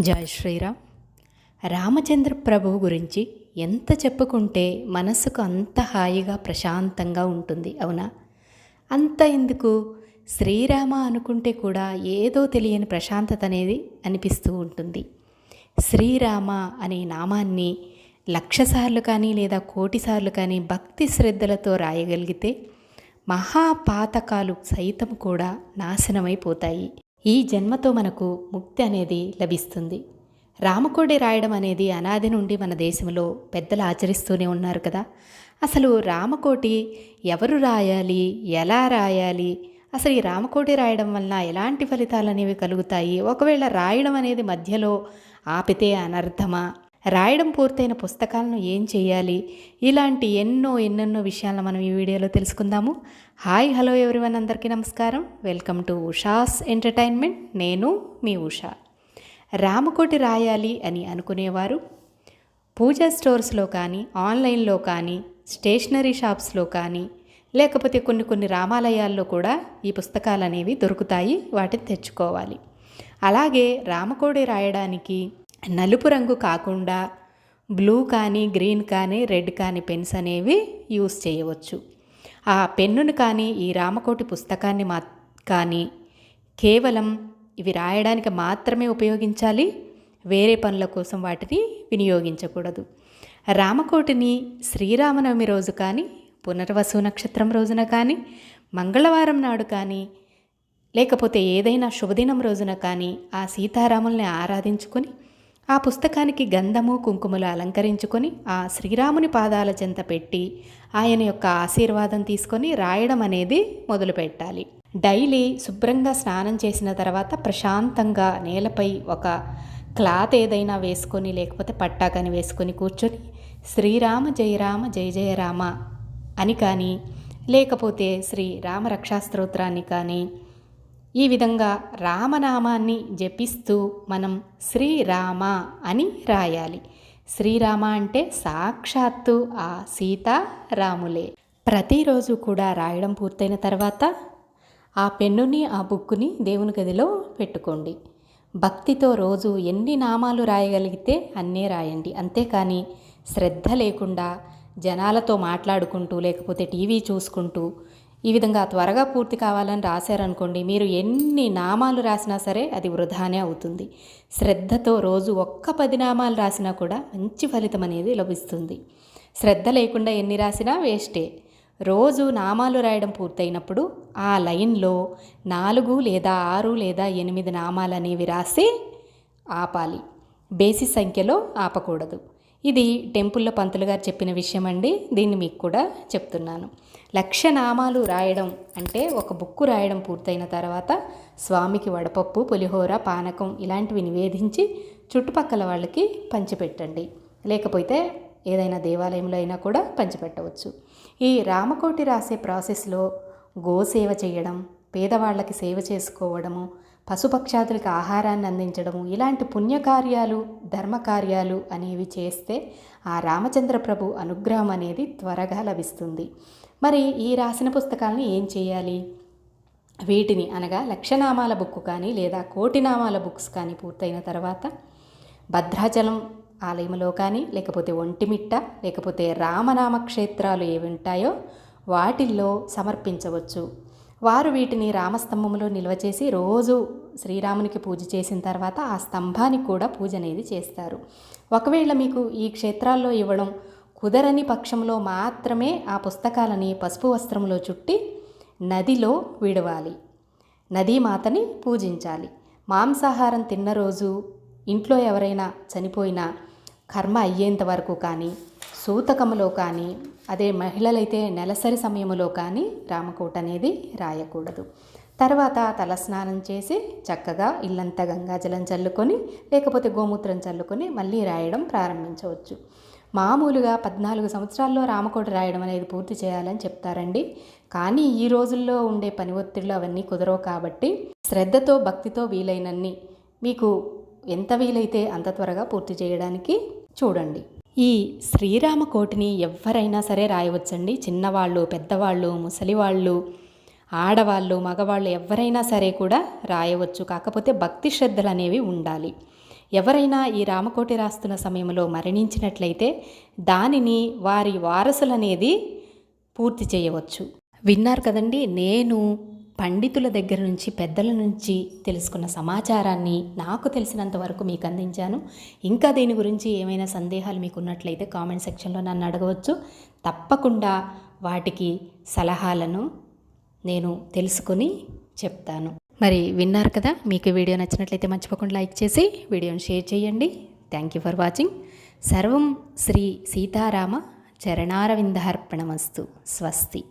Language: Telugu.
జై శ్రీరామ్. రామచంద్ర ప్రభువు గురించి ఎంత చెప్పుకుంటే మనసుకు అంత హాయిగా ప్రశాంతంగా ఉంటుంది అవునా? అంత ఎందుకు? శ్రీరామ అనుకుంటే కూడా ఏదో తెలియని ప్రశాంతత అనేది అనిపిస్తూ ఉంటుంది. శ్రీరామ అనే నామాన్ని లక్షసార్లు కానీ లేదా కోటిసార్లు కానీ భక్తి శ్రద్ధలతో రాయగలిగితే మహాపాతకాలు సైతం కూడా నాశనమైపోతాయి. ఈ జన్మతో మనకు ముక్తి అనేది లభిస్తుంది. రామకోడి రాయడం అనేది అనాది నుండి మన దేశంలో పెద్దలు ఆచరిస్తూనే ఉన్నారు కదా. అసలు రామకోటి ఎవరు రాయాలి ఎలా రాయాలి? అసలు ఈ రామకోటి రాయడం వలన ఎలాంటి ఫలితాలు అనేవి కలుగుతాయి? ఒకవేళ రాయడం అనేది మధ్యలో ఆపితే అనర్థమా? రాయడం పూర్తయిన పుస్తకాలను ఏం చేయాలి? ఇలాంటి ఎన్నో ఎన్నెన్నో విషయాలను మనం ఈ వీడియోలో తెలుసుకుందాము. హాయ్ హలో ఎవరివన్ అందరికీ నమస్కారం. Welcome to Usha's entertainment. నేను మీ ఉషా. రామకోటి రాయాలి అని అనుకునేవారు. పూజా స్టోర్స్లో కానీ ఆన్లైన్లో కానీ స్టేషనరీ షాప్స్లో కానీ లేకపోతే కొన్ని కొన్ని రామాలయాల్లో కూడా ఈ పుస్తకాలు అనేవి దొరుకుతాయి వాటిని తెచ్చుకోవాలి. అలాగే రామకోడి రాయడానికి నలుపు రంగు కాకుండా బ్లూ కానీ గ్రీన్ కానీ రెడ్ కానీ పెన్స్ అనేవి యూస్ చేయవచ్చు. ఆ పెన్నును కానీ ఈ రామకోటి పుస్తకాన్ని మా కానీ కేవలం ఇవి రాయడానికి మాత్రమే ఉపయోగించాలి. వేరే పనుల కోసం వాటిని వినియోగించకూడదు. రామకోటిని శ్రీరామనవమి రోజు కానీ పునర్వసు నక్షత్రం రోజున కానీ మంగళవారం నాడు కానీ లేకపోతే ఏదైనా శుభదినం రోజున కానీ ఆ సీతారాముల్ని ఆరాధించుకొని ఆ పుస్తకానికి గంధము కుంకుమలు అలంకరించుకొని ఆ శ్రీరాముని పాదాల చెంత పెట్టి ఆయన యొక్క ఆశీర్వాదం తీసుకొని రాయడం అనేది మొదలుపెట్టాలి. డైలీ శుభ్రంగా స్నానం చేసిన తర్వాత ప్రశాంతంగా నేలపై ఒక క్లాత్ ఏదైనా వేసుకొని లేకపోతే పట్టాకని వేసుకొని కూర్చొని శ్రీరామ జయరామ జయ జయరామ అని కానీ లేకపోతే శ్రీ రామ రక్షాస్తోత్రాన్ని కానీ ఈ విధంగా రామనామాన్ని జపిస్తూ మనం శ్రీరామ అని రాయాలి. శ్రీరామ అంటే సాక్షాత్తు ఆ సీతారాములే. ప్రతిరోజు కూడా రాయడం పూర్తయిన తర్వాత ఆ పెన్నుని ఆ బుక్కుని దేవుని గదిలో పెట్టుకోండి. భక్తితో రోజు ఎన్ని నామాలు రాయగలిగితే అన్నీ రాయండి. అంతేకాని శ్రద్ధ లేకుండా జనాలతో మాట్లాడుకుంటూ లేకపోతే టీవీ చూసుకుంటూ ఈ విధంగా త్వరగా పూర్తి కావాలని రాశారనుకోండి మీరు ఎన్ని నామాలు రాసినా సరే అది వృధానే అవుతుంది. శ్రద్ధతో రోజు ఒక్క పది నామాలు రాసినా కూడా మంచి ఫలితం అనేది లభిస్తుంది. శ్రద్ధ లేకుండా ఎన్ని రాసినా వేస్టే. రోజు నామాలు రాయడం పూర్తయినప్పుడు ఆ లైన్లో నాలుగు లేదా ఆరు లేదా ఎనిమిది నామాలు అనేవి రాసి ఆపాలి. బేసి సంఖ్యలో ఆపకూడదు. ఇది టెంపుల్లో పంతులు గారు చెప్పిన విషయం అండి దీన్ని మీకు కూడా చెప్తున్నాను. లక్ష నామాలు రాయడం అంటే ఒక బుక్కు రాయడం పూర్తయిన తర్వాత స్వామికి వడపప్పు పులిహోర పానకం ఇలాంటివి నివేదించి చుట్టుపక్కల వాళ్ళకి పంచిపెట్టండి. లేకపోతే ఏదైనా దేవాలయంలో అయినా కూడా పంచిపెట్టవచ్చు. ఈ రామకోటి రాసే ప్రాసెస్లో గోసేవ చేయడం పేదవాళ్ళకి సేవ చేసుకోవడము పశుపక్షాదులకు ఆహారాన్ని అందించడము ఇలాంటి పుణ్యకార్యాలు ధర్మకార్యాలు అనేవి చేస్తే ఆ రామచంద్ర ప్రభు అనుగ్రహం అనేది త్వరగా లభిస్తుంది. మరి ఈ రాసిన పుస్తకాలను ఏం చేయాలి? వీటిని అనగా లక్షనామాల బుక్ కానీ లేదా కోటినామాల బుక్స్ కానీ పూర్తయిన తర్వాత భద్రాచలం ఆలయంలో కానీ లేకపోతే ఒంటిమిట్ట లేకపోతే రామనామ క్షేత్రాలు ఏవి ఉంటాయో వాటిల్లో సమర్పించవచ్చు. వారు వీటిని రామస్తంభంలో నిల్వ చేసి రోజు శ్రీరామునికి పూజ చేసిన తర్వాత ఆ స్తంభానికి కూడా పూజ అనేది చేస్తారు. ఒకవేళ మీకు ఈ క్షేత్రాల్లో ఇవ్వడం కుదరని పక్షంలో మాత్రమే ఆ పుస్తకాలని పసుపు వస్త్రంలో చుట్టి నదిలో విడవాలి. నదీమాతని పూజించాలి. మాంసాహారం తిన్న రోజు ఇంట్లో ఎవరైనా చనిపోయినా కర్మ అయ్యేంత వరకు కానీ సూతకములో కానీ అదే మహిళలైతే నెలసరి సమయంలో కానీ రామకోట అనేది రాయకూడదు. తర్వాత తలస్నానం చేసి చక్కగా ఇల్లంతా గంగాజలం చల్లుకొని లేకపోతే గోమూత్రం చల్లుకొని మళ్ళీ రాయడం ప్రారంభించవచ్చు. మామూలుగా పద్నాలుగు సంవత్సరాల్లో రామకోట రాయడం అనేది పూర్తి చేయాలని చెప్తారండి. కానీ ఈ రోజుల్లో ఉండే పని ఒత్తిళ్ళు అవన్నీ కుదరవు కాబట్టి శ్రద్ధతో భక్తితో వీలైనన్ని మీకు ఎంత వీలైతే అంత త్వరగా పూర్తి చేయడానికి చూడండి. ఈ శ్రీరామకోటిని ఎవరైనా సరే రాయవచ్చండి. చిన్నవాళ్ళు పెద్దవాళ్ళు ముసలివాళ్ళు ఆడవాళ్ళు మగవాళ్ళు ఎవరైనా సరే కూడా రాయవచ్చు. కాకపోతే భక్తి శ్రద్ధలు అనేవి ఉండాలి. ఎవరైనా ఈ రామకోటి రాస్తున్న సమయంలో మరణించినట్లయితే దానిని వారి వారసులనేది పూర్తి చేయవచ్చు. విన్నారు కదండి నేను పండితుల దగ్గర నుంచి పెద్దల నుంచి తెలుసుకున్న సమాచారాన్ని నాకు తెలిసినంత వరకు మీకు అందించాను. ఇంకా దీని గురించి ఏమైనా సందేహాలు మీకు ఉన్నట్లయితే కామెంట్ సెక్షన్లో నన్ను అడగవచ్చు. తప్పకుండా వాటికి సలహాలను నేను తెలుసుకొని చెప్తాను. మరి విన్నారు కదా మీకు వీడియో నచ్చినట్లయితే మర్చిపోకుండా లైక్ చేసి వీడియోని షేర్ చేయండి. Thank you for watching. సర్వం శ్రీ సీతారామ చరణారవిందార్పణమస్తు. స్వస్తి.